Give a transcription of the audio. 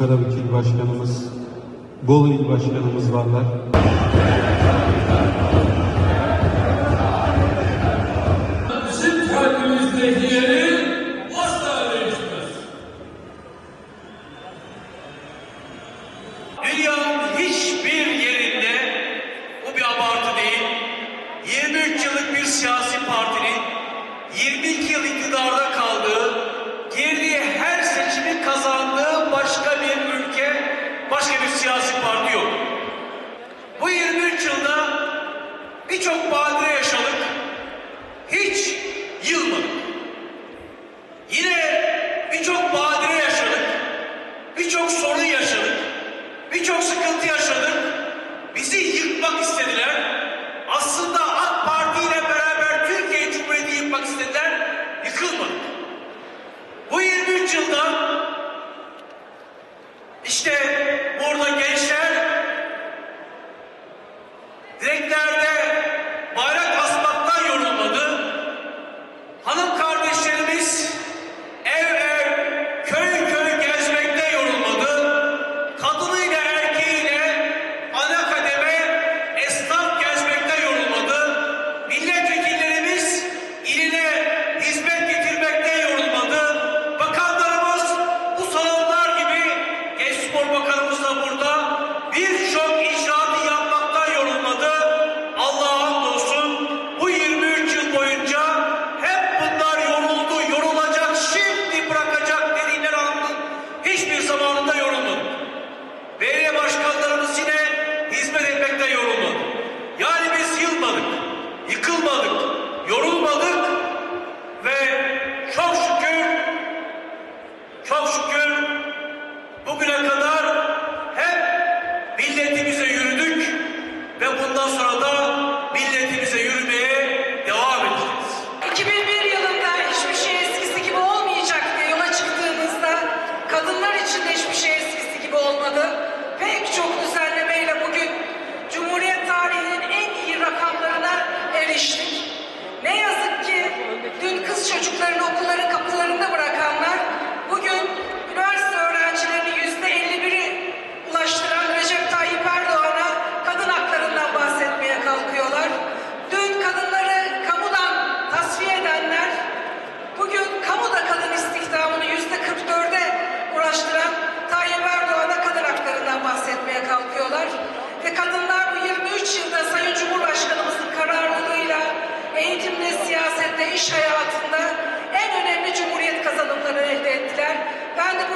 Karabükil Başkanımız, Bolu İl Başkanımız varlar. çok sıkıntı yaşadık. Bizi yıkmak istediler. Aslında AK Parti ile beraber Türkiye Cumhuriyeti yıkmak istediler. Yıkılmadı. Bu 23 yılda işte burada gençler direklerde bayrak asmaktan yorulmadı. Hanım dışında hiçbir şey eskisi gibi olmadı. Pek çok düzenlemeyle bugün iş hayatında en önemli cumhuriyet kazanımlarını elde ettiler. Ben de